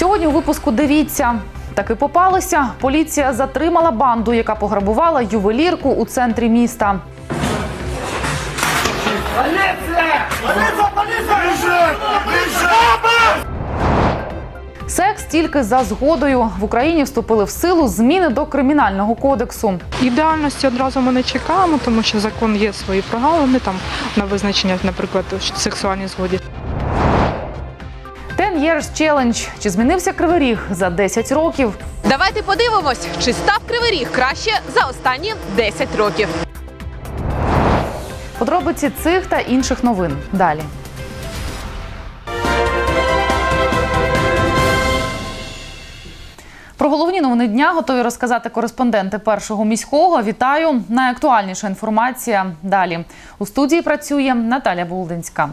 Сьогодні у випуску дивіться. Таки попалися. Поліція затримала банду, яка пограбувала ювелірку у центрі міста. Полиция! Полиция! Бежит! Бежит! Секс тільки за згодою в Україні вступили в силу зміни до кримінального кодексу. Ідеальності одразу ми не чекаємо, тому що закон є свої прогалини там на визначення, наприклад, сексуальній згоді. Years Challenge. Чи змінився кривий ріг за 10 років? Давайте подивимось, чи став Кривий Ріг краще за останні 10 років. Подробиці цих та інших новин далі. Про головні новини дня готові розказати кореспонденти першого міського. Вітаю! Найактуальніша інформація далі. У студії працює Наталя Булдинська.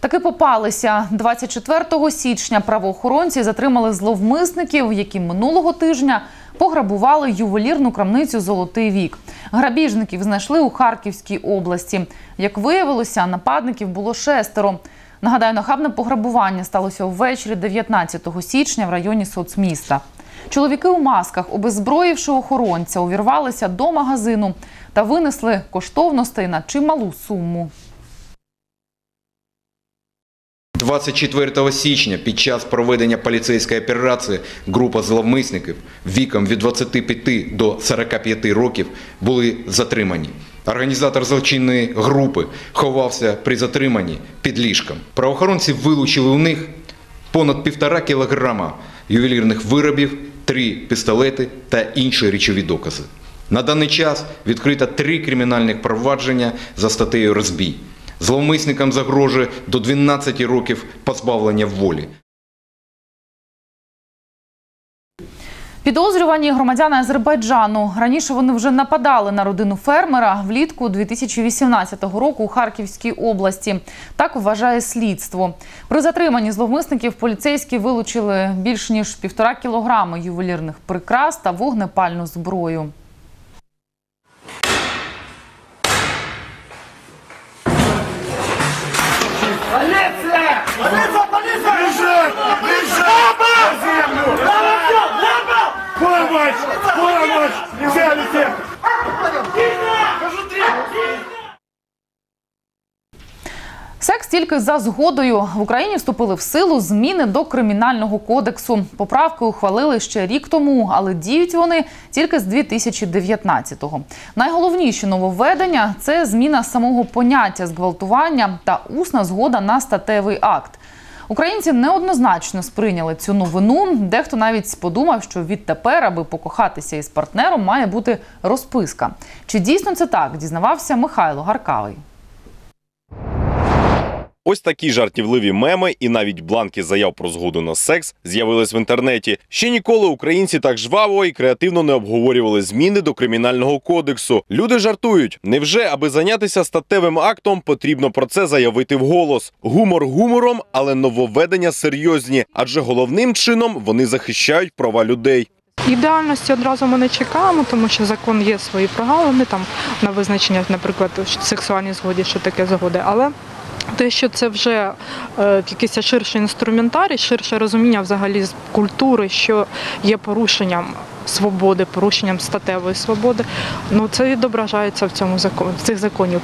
Таки попалися 24 січня. Правоохоронці затримали зловмисників, які минулого тижня пограбували ювелірну крамницю Золотий вік. Грабіжників знайшли у Харківській області. Як виявилося, нападників було шестеро. Нагадаю, нахабне пограбування сталося ввечері 19 січня в районі соцміста. Чоловіки у масках, обезброївши охоронця, увірвалися до магазину та винесли коштовностей на чималу суму. 24 січня під час проведення поліцейської операції група зловмисників віком від 25 до 45 років були затримані. Організатор злочинної групи ховався при затриманні під ліжком. Правоохоронці вилучили у них понад півтора кілограма ювелірних виробів, три пістолети та інші речові докази. На даний час відкрито три кримінальних провадження за статтею розбій. Зловмисникам загрожує до 12 років позбавлення волі. Підозрювані громадяни Азербайджану. Раніше вони вже нападали на родину фермера влітку 2018 року у Харківській області. Так вважає слідство. При затриманні зловмисників поліцейські вилучили більш ніж півтора кілограми ювелірних прикрас та вогнепальну зброю. Бежит! Бежит! На землю! Помощь! Помощь! Взяли всех! Скажу три! Секс тільки за згодою в Україні вступили в силу зміни до кримінального кодексу. Поправки ухвалили ще рік тому, але діють вони тільки з 2019-го. Найголовніші нововведення це зміна самого поняття зґвалтування та усна згода на статевий акт. Українці неоднозначно сприйняли цю новину. Дехто навіть подумав, що відтепер, аби покохатися із партнером, має бути розписка. Чи дійсно це так? Дізнавався Михайло Гаркавий. Ось такі жартівливі меми і навіть бланки заяв про згоду на секс з'явились в інтернеті. Ще ніколи українці так жваво і креативно не обговорювали зміни до кримінального кодексу. Люди жартують. Невже, аби зайнятися статевим актом, потрібно про це заявити вголос? Гумор гумором, але нововведення серйозні, адже головним чином вони захищають права людей. Ідеальності одразу ми не чекаємо, тому що закон є свої прогалини там на визначення, наприклад, сексуальній згоді, що таке згоди. Але те, що це вже е, якийсь ширший інструментарій, ширше розуміння взагалі з культури, що є порушенням свободи, порушенням статевої свободи, ну це відображається в цьому законі, в цих законів.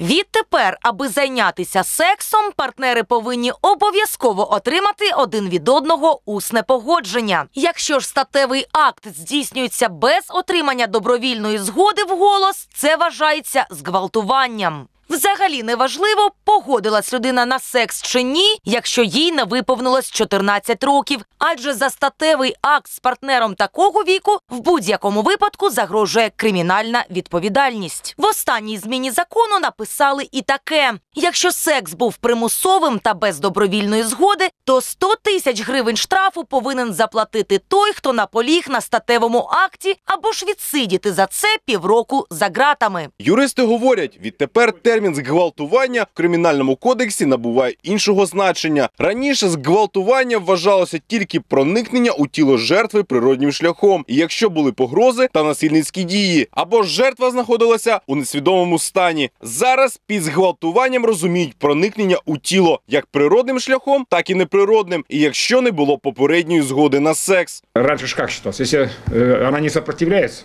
Відтепер, аби зайнятися сексом, партнери повинні обов'язково отримати один від одного усне погодження. Якщо ж статевий акт здійснюється без отримання добровільної згоди в голос, це вважається зґвалтуванням. Взагалі неважливо, погодилась людина на секс чи ні, якщо їй не виповнилось 14 років. Адже за статевий акт з партнером такого віку в будь-якому випадку загрожує кримінальна відповідальність. В останній зміні закону написали і таке: якщо секс був примусовим та без добровільної згоди, то 100 тисяч гривень штрафу повинен заплатити той, хто наполіг на статевому акті, або ж відсидіти за це півроку за ґратами. Юристи говорять, відтепер термін термін зґвалтування в кримінальному кодексі набуває іншого значення. Раніше зґвалтування вважалося тільки проникнення у тіло жертви природнім шляхом, і якщо були погрози та насильницькі дії, або жертва знаходилася у несвідомому стані. Зараз під зґвалтуванням розуміють проникнення у тіло як природним шляхом, так і неприродним, і якщо не було попередньої згоди на секс. Раньше ж как считалось? Если э, не сопротивляется,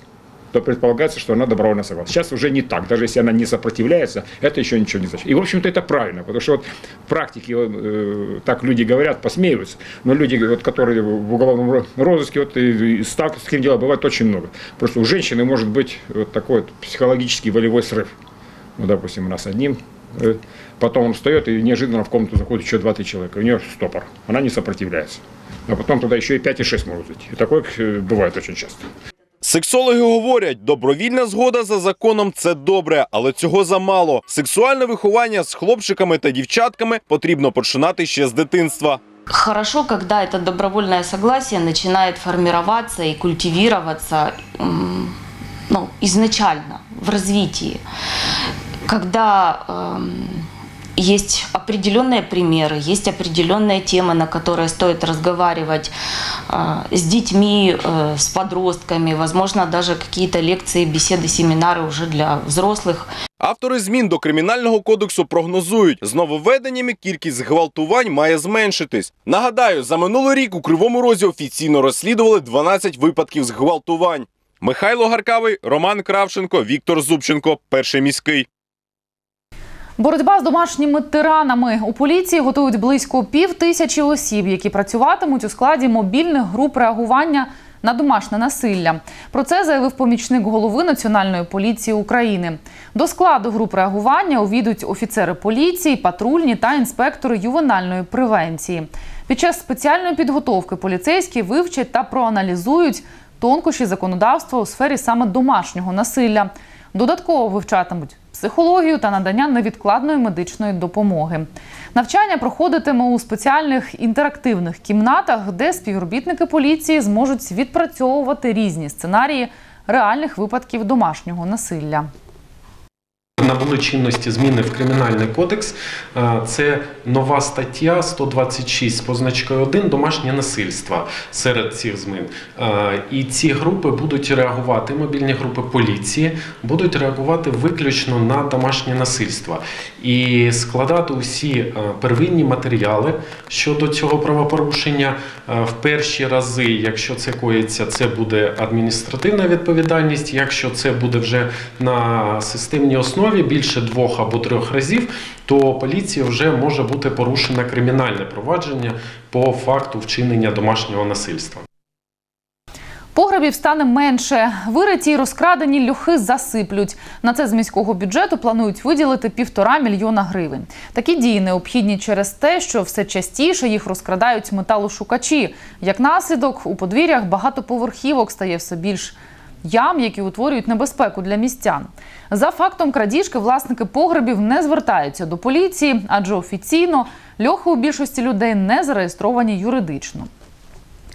то предполагается, что она добровольно согласна. Сейчас уже не так. Даже если она не сопротивляется, это еще ничего не значит. И, в общем-то, это правильно, потому что вот в практике э, так люди говорят, посмеиваются, но люди, вот, которые в уголовном ро- розыске вот, и, и сталкиваются с таким делом, бывает очень много. Просто у женщины может быть вот такой вот психологический волевой срыв. Ну, допустим, у нас одним, э, потом он встает и неожиданно в комнату заходит еще 2-3 человека. У нее стопор, она не сопротивляется. А потом туда еще и 5 и 6 могут зайти. И такое э, бывает очень часто. Сексологи говорять, добровільна згода за законом це добре, але цього замало. Сексуальне виховання з хлопчиками та дівчатками потрібно починати ще з дитинства. Хорошо, когда это добровольное согласие начинает формироваться и культивироваться ну, изначально в развитии. Когда эм, есть определенные примеры, есть определенные темы, на которые стоит разговаривать э, с детьми, э, с подростками, возможно, даже какие-то лекции, беседы, семинары уже для взрослых. Автори змін до кримінального кодексу прогнозують, з нововведеннями кількість зґвалтувань має зменшитись. Нагадаю, за минулий рік у Кривому Розі офіційно розслідували 12 випадків зґвалтувань. Михайло Гаркавий, Роман Кравченко, Віктор Зубченко, перший міський. Боротьба з домашніми тиранами у поліції готують близько пів тисячі осіб, які працюватимуть у складі мобільних груп реагування на домашнє насилля. Про це заявив помічник голови Національної поліції України. До складу груп реагування увійдуть офіцери поліції, патрульні та інспектори ювенальної превенції. Під час спеціальної підготовки поліцейські вивчать та проаналізують тонкощі законодавства у сфері саме домашнього насилля. Додатково вивчатимуть психологію та надання невідкладної медичної допомоги. Навчання проходитиме у спеціальних інтерактивних кімнатах, де співробітники поліції зможуть відпрацьовувати різні сценарії реальних випадків домашнього насилля. Набули чинності зміни в кримінальний кодекс. Е, Це нова стаття 126 з позначкою 1 домашнє насильство серед цих змін. Е, І ці групи будуть реагувати, мобільні групи поліції будуть реагувати виключно на домашнє насильство і складати усі е, первинні матеріали щодо цього правопорушення. В перші рази, якщо це коїться, це буде адміністративна відповідальність. Якщо це буде вже на системній основі більше двох або трьох разів, то поліція вже може бути порушена кримінальне провадження по факту вчинення домашнього насильства. Погребів стане менше. Вириті й розкрадені льохи засиплють. На це з міського бюджету планують виділити півтора мільйона гривень. Такі дії необхідні через те, що все частіше їх розкрадають металошукачі. Як наслідок, у подвір'ях багатоповерхівок стає все більш ям, які утворюють небезпеку для містян. За фактом крадіжки власники погребів не звертаються до поліції, адже офіційно льохи у більшості людей не зареєстровані юридично.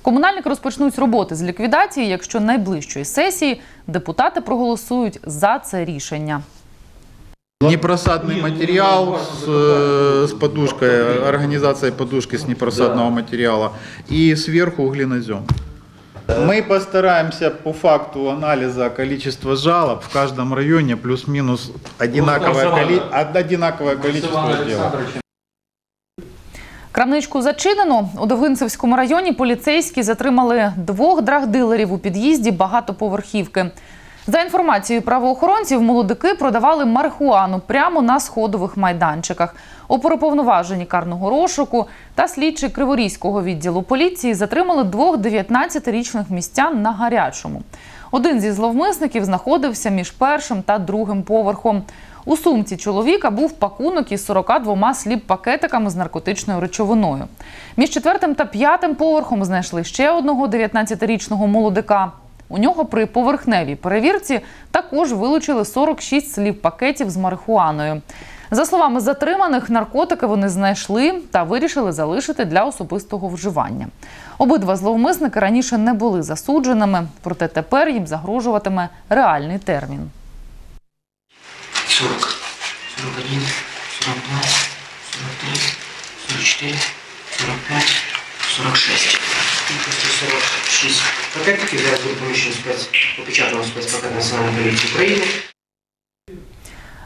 Комунальники розпочнуть роботи з ліквідації, якщо найближчої сесії депутати проголосують за це рішення. Непросадный материал с, э, с подушкой, организация подушки с непросадного материала и сверху угленозем. Мы постараемся по факту анализа количества жалоб в каждом районе плюс-минус одинаковое, коли- одинаковое количество дел. Крамничку зачинено. У Довгинцевському районі поліцейські затримали двох драгдилерів у під'їзді багатоповерхівки. За інформацією правоохоронців, молодики продавали марихуану прямо на сходових майданчиках. Оперуповноважені карного розшуку та слідчі Криворізького відділу поліції затримали двох 19-річних містян на гарячому. Один зі зловмисників знаходився між першим та другим поверхом. У сумці чоловіка був пакунок із 42 сліп-пакетиками з наркотичною речовиною. Між четвертим та п'ятим поверхом знайшли ще одного 19-річного молодика. У нього при поверхневій перевірці також вилучили 46 слів-пакетів з марихуаною. За словами затриманих, наркотики вони знайшли та вирішили залишити для особистого вживання. Обидва зловмисники раніше не були засудженими, проте тепер їм загрожуватиме реальний термін. 40. 41, 42, 43, 44, 45, 46. Кількості 46 пакетиків зараз буде поміщено спец, опечатано спецпакет Національної поліції України.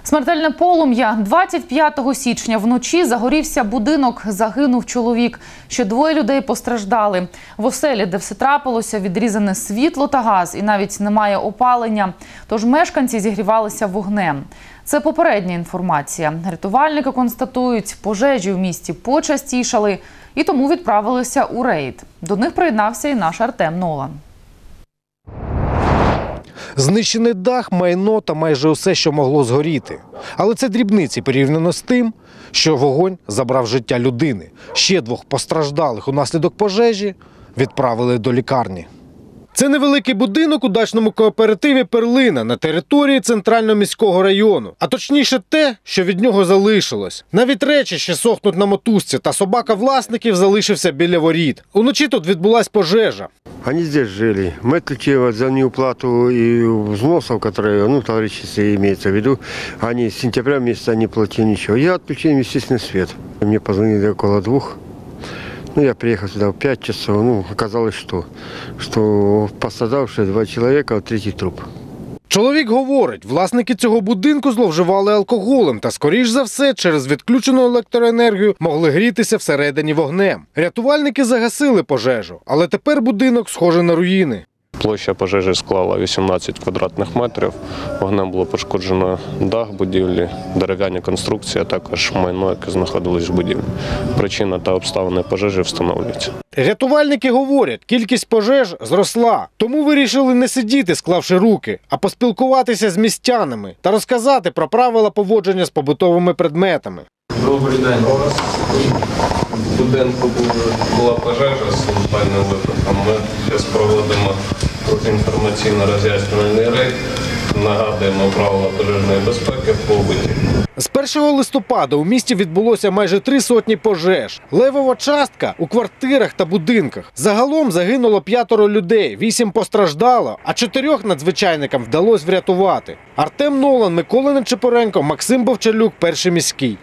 Смертельне полум'я 25 січня вночі загорівся будинок. Загинув чоловік. Ще двоє людей постраждали. В оселі, де все трапилося, відрізане світло та газ, і навіть немає опалення. Тож мешканці зігрівалися вогнем. Це попередня інформація. Рятувальники констатують, пожежі в місті почастішали і тому відправилися у рейд. До них приєднався і наш Артем Нолан. Знищений дах, майно та майже усе, що могло згоріти. Але це дрібниці порівняно з тим, що вогонь забрав життя людини. Ще двох постраждалих унаслідок пожежі відправили до лікарні. Це невеликий будинок у дачному кооперативі Перлина на території центрального міського району. А точніше, те, що від нього залишилось. Навіть речі ще сохнуть на мотузці, та собака власників залишився біля воріт. Уночі тут відбулась пожежа. Они здесь жили. Мы отключили за неуплату и взносов, которые, ну, товарищи имеется в виду, они с сентября месяца не платили ничего. Я им, естественно, свет. Мне позвонили около двух. Ну, я приехал сюда в 5 часов. Ну, оказалось, что, что пострадавшие два человека, а третий труп. Чоловік говорить, власники цього будинку зловживали алкоголем та, скоріш за все, через відключену електроенергію могли грітися всередині вогнем. Рятувальники загасили пожежу, але тепер будинок схожий на руїни. Площа пожежі склала 18 квадратних метрів. Вогнем було пошкоджено дах будівлі, дерев'яні конструкції, а також майно, яке знаходилось в будівлі. Причина та обставини пожежі встановлюються. Рятувальники говорять, кількість пожеж зросла, тому вирішили не сидіти, склавши руки, а поспілкуватися з містянами та розказати про правила поводження з побутовими предметами. Добрий день. В будинку була пожежа з смертельним випадком. Ми зараз проводимо трохи інформаційно роз'яснювальний рейд. Нагадуємо правила пожежної безпеки в побуті. З 1 листопада у місті відбулося майже три сотні пожеж. Левова частка у квартирах та будинках. Загалом загинуло п'ятеро людей, вісім постраждало, а чотирьох надзвичайникам вдалося врятувати. Артем Нолан, Микола Нечепоренко, Максим Бовчалюк, перший міський.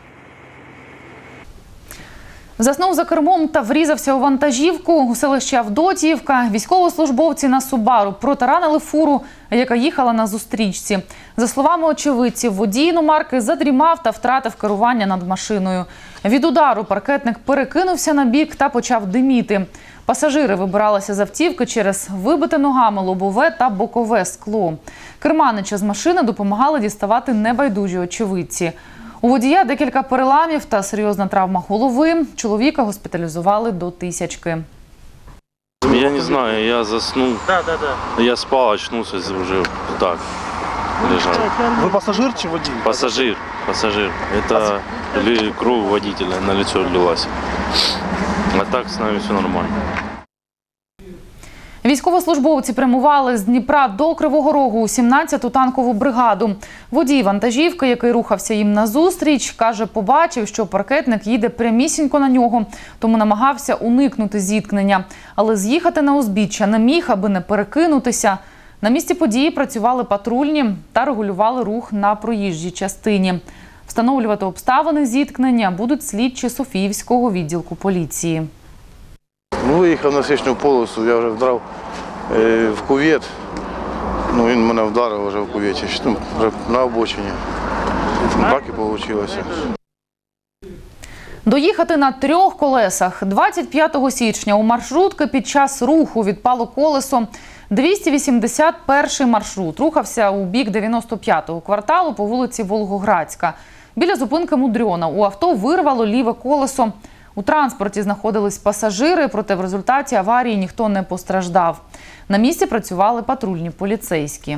Заснув за кермом та врізався у вантажівку у селищі Авдотіївка. Військовослужбовці на Субару протаранили фуру, яка їхала на зустрічці. За словами очевидців, водій іномарки задрімав та втратив керування над машиною. Від удару паркетник перекинувся на бік та почав диміти. Пасажири вибиралися з автівки через вибите ногами лобове та бокове скло. Керманича з машини допомагали діставати небайдужі очевидці. У водія декілька переламів та серйозна травма голови. Чоловіка госпіталізували до тисячки. Я не знаю, я заснул. Да, да, да. Я спал, очнулся уже так. Лежал. Вы пассажир чи водитель? Пассажир, пассажир. Это ли- кровь водителя на лицо лилась. А так с нами все нормально. Військовослужбовці прямували з Дніпра до Кривого Рогу у 17-ту танкову бригаду. Водій вантажівки, який рухався їм назустріч, каже, побачив, що паркетник їде прямісінько на нього, тому намагався уникнути зіткнення. Але з'їхати на узбіччя не міг, аби не перекинутися. На місці події працювали патрульні та регулювали рух на проїжджій частині. Встановлювати обставини зіткнення будуть слідчі Софіївського відділку поліції. Ну, виїхав на січну полосу, я вже вдрав е, в кувет. Ну, він мене вдарив вже в куветі, ну, вже на обочині. Так і вийшло. Доїхати на трьох колесах 25 січня у маршрутки під час руху відпало колесо. 281 маршрут рухався у бік 95-го кварталу по вулиці Волгоградська. Біля зупинки Мудрьона у авто вирвало ліве колесо. У транспорті знаходились пасажири, проте в результаті аварії ніхто не постраждав. На місці працювали патрульні поліцейські.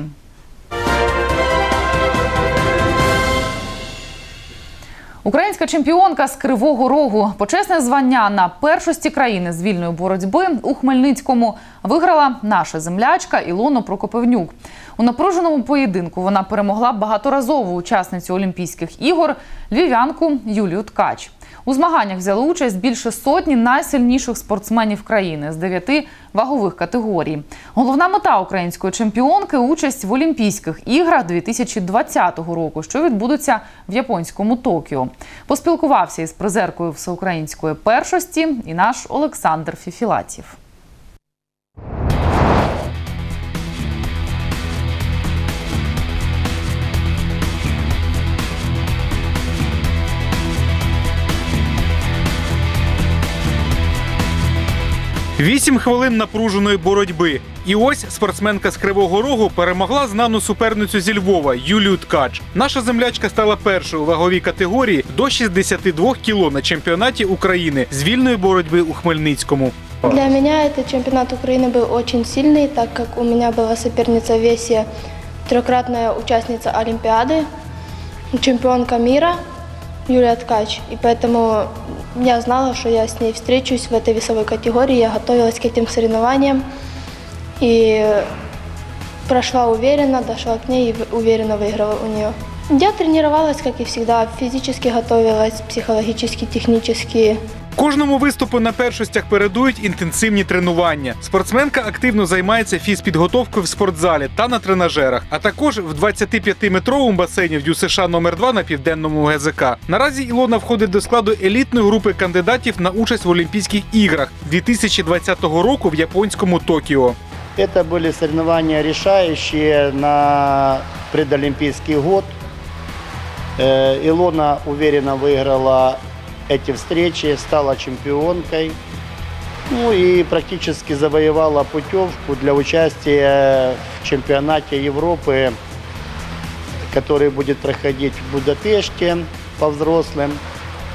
Українська чемпіонка з Кривого Рогу почесне звання на першості країни з вільної боротьби у Хмельницькому виграла наша землячка Ілона Прокопивнюк. У напруженому поєдинку вона перемогла багаторазову учасницю Олімпійських ігор львів'янку Юлію Ткач. У змаганнях взяли участь більше сотні найсильніших спортсменів країни з дев'яти вагових категорій. Головна мета української чемпіонки участь в Олімпійських іграх 2020 року, що відбудуться в японському Токіо. Поспілкувався із призеркою всеукраїнської першості і наш Олександр Фіфілатів. Вісім хвилин напруженої боротьби. І ось спортсменка з Кривого Рогу перемогла знану суперницю зі Львова Юлію Ткач. Наша землячка стала першою у ваговій категорії до 62 кіло на чемпіонаті України з вільної боротьби у Хмельницькому. Для меня этот чемпионат Украины был очень сильный, так как у меня была соперница в весе трехкратная участница Олимпиады, чемпионка мира Юлия Ткач. И поэтому я знала, что я с ней встречусь в этой весовой категории. Я готовилась к этим соревнованиям и прошла уверенно, дошла к ней и в- уверенно выиграла у нее. Я тренировалась, как и всегда, физически готовилась, психологически, технически. Кожному виступу на першостях передують інтенсивні тренування. Спортсменка активно займається фізпідготовкою в спортзалі та на тренажерах, а також в 25-метровому басейні в ДЮСШ номер 2 на південному ГЗК. Наразі Ілона входить до складу елітної групи кандидатів на участь в Олімпійських іграх 2020 року в японському Токіо. Это были соревнования решающие на предолимпийский год. Э, Илона уверенно выиграла эти встречи, стала чемпионкой. Ну и практически завоевала путевку для участия в чемпионате Европы, который будет проходить в Будапеште по взрослым.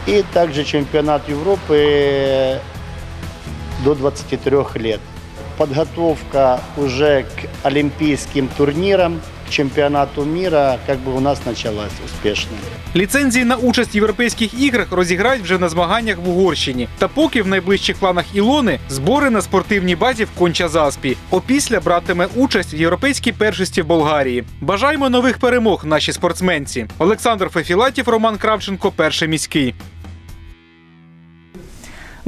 И также чемпионат Европы до 23 лет. Подготовка уже к олимпийским турнирам, к чемпионату мира как у нас началась успешно. Ліцензії на участь в європейських іграх розіграють вже на змаганнях в Угорщині. Та поки в найближчих планах Ілони збори на спортивній базі в Конча-Заспі. Опісля братиме участь в європейській першості в Болгарії. Бажаємо нових перемог нашій спортсменці. Олександр Фефілатів, Роман Кравченко, перший міський.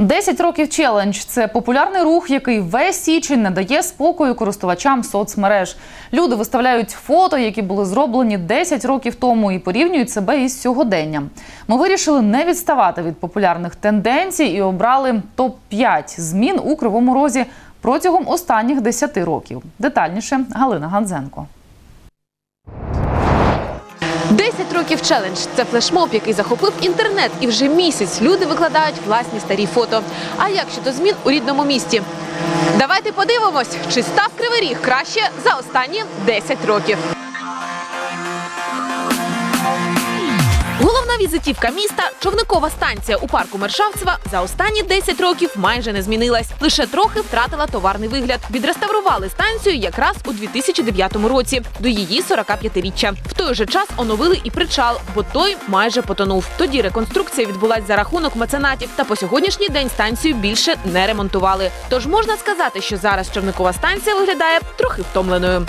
10 років челендж це популярний рух, який весь січень не дає спокою користувачам соцмереж. Люди виставляють фото, які були зроблені 10 років тому, і порівнюють себе із сьогоденням. Ми вирішили не відставати від популярних тенденцій і обрали топ 5 змін у кривому розі протягом останніх 10 років. Детальніше Галина Ганзенко. 10 років челендж це флешмоб, який захопив інтернет, і вже місяць люди викладають власні старі фото. А як щодо змін у рідному місті? Давайте подивимось, чи став Кривий Ріг краще за останні 10 років. Головна візитівка міста човникова станція у парку Мершавцева за останні 10 років майже не змінилась. Лише трохи втратила товарний вигляд. Відреставрували станцію якраз у 2009 році до її 45-річчя. В той же час оновили і причал, бо той майже потонув. Тоді реконструкція відбулась за рахунок меценатів, та по сьогоднішній день станцію більше не ремонтували. Тож можна сказати, що зараз човникова станція виглядає трохи втомленою.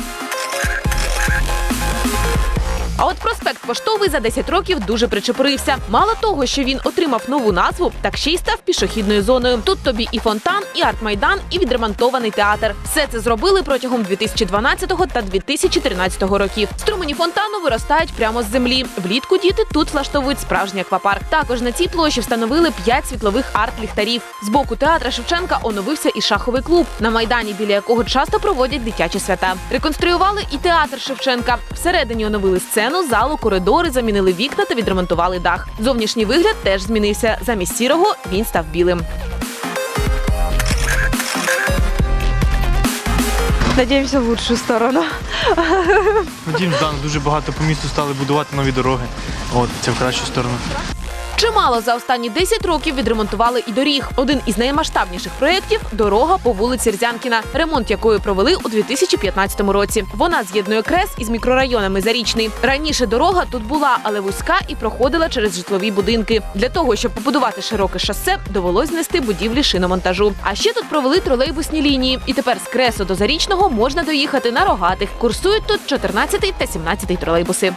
А от проспект Поштовий за 10 років дуже причепурився. Мало того, що він отримав нову назву, так ще й став пішохідною зоною. Тут тобі і фонтан, і арт-майдан, і відремонтований театр. Все це зробили протягом 2012 та 2013 років. Струмені фонтану виростають прямо з землі. Влітку діти тут влаштовують справжній аквапарк. Також на цій площі встановили 5 світлових арт-ліхтарів. З боку театра Шевченка оновився і шаховий клуб, на майдані, біля якого часто проводять дитячі свята. Реконструювали і театр Шевченка. Всередині оновили сцену, залу, коридори, замінили вікна та відремонтували дах. Зовнішній вигляд теж змінився. Замість сірого він став білим. Надіємося в лучшу сторону. Надіємось, да, дуже багато по місту стали будувати нові дороги. От, це в кращу сторону. Чимало за останні 10 років відремонтували і доріг. Один із наймасштабніших проєктів дорога по вулиці Рзянкіна, ремонт якої провели у 2015 році. Вона з'єднує крес із мікрорайонами Зарічний. Раніше дорога тут була, але вузька і проходила через житлові будинки. Для того, щоб побудувати широке шосе, довелось знести будівлі шиномонтажу. А ще тут провели тролейбусні лінії. І тепер з кресу до Зарічного можна доїхати на рогатих. Курсують тут 14 та 17 тролейбуси.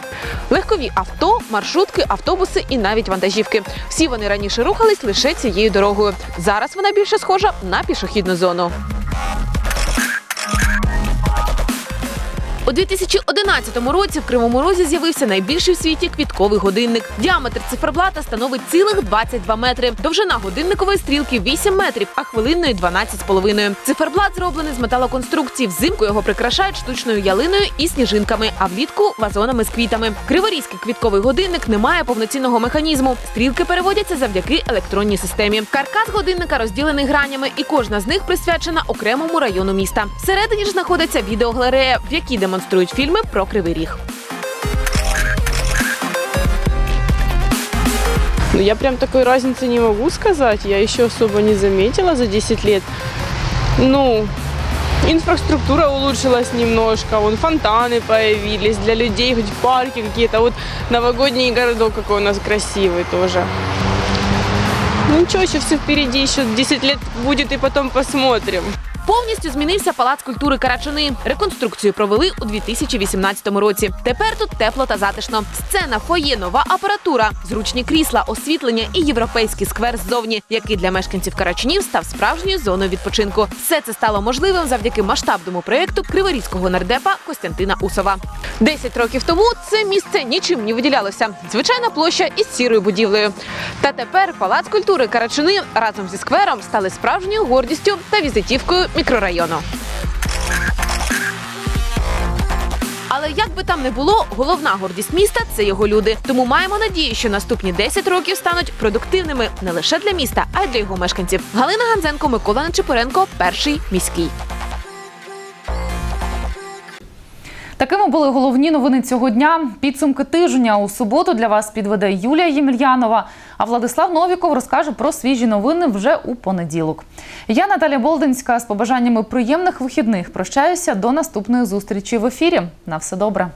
Легкові авто, маршрутки, автобуси і навіть вантажівки. Автівки. Всі вони раніше рухались лише цією дорогою. Зараз вона більше схожа на пішохідну зону. У 2011 році в Кривому Розі з'явився найбільший в світі квітковий годинник. Діаметр циферблата становить цілих 22 метри. Довжина годинникової стрілки 8 метрів, а хвилинної 12,5. Циферблат зроблений з металоконструкції. Взимку його прикрашають штучною ялиною і сніжинками, а влітку вазонами з квітами. Криворізький квітковий годинник не має повноцінного механізму. Стрілки переводяться завдяки електронній системі. Каркас годинника розділений гранями, і кожна з них присвячена окремому району міста. Всередині ж знаходиться відеогалерея, в якій демонструють фільми про кривий ріг. Ну, я прям такой разницы не могу сказать. Я еще особо не заметила за 10 лет. Ну, инфраструктура улучшилась немножко, вон фонтаны появились для людей, хоть парки какие-то. Вот новогодний городок какой у нас красивый тоже. Ну ничего, еще все впереди, еще 10 лет будет и потом посмотрим. Повністю змінився палац культури Карачуни. Реконструкцію провели у 2018 році. Тепер тут тепло та затишно. Сцена, фоє, нова апаратура, зручні крісла, освітлення і європейський сквер ззовні, який для мешканців Карачунів став справжньою зоною відпочинку. Все це стало можливим завдяки масштабному проєкту криворізького нардепа Костянтина Усова. Десять років тому це місце нічим не виділялося. Звичайна площа із сірою будівлею. Та тепер палац культури Карачуни разом зі сквером стали справжньою гордістю та візитівкою мікрорайону. Але як би там не було, головна гордість міста це його люди. Тому маємо надію, що наступні 10 років стануть продуктивними не лише для міста, а й для його мешканців. Галина Ганзенко, Микола Нечепоренко, перший міський. Такими були головні новини цього дня. Підсумки тижня у суботу для вас підведе Юлія Ємельянова. А Владислав Новіков розкаже про свіжі новини вже у понеділок. Я Наталя Болдинська з побажаннями приємних вихідних. Прощаюся до наступної зустрічі в ефірі. На все добре.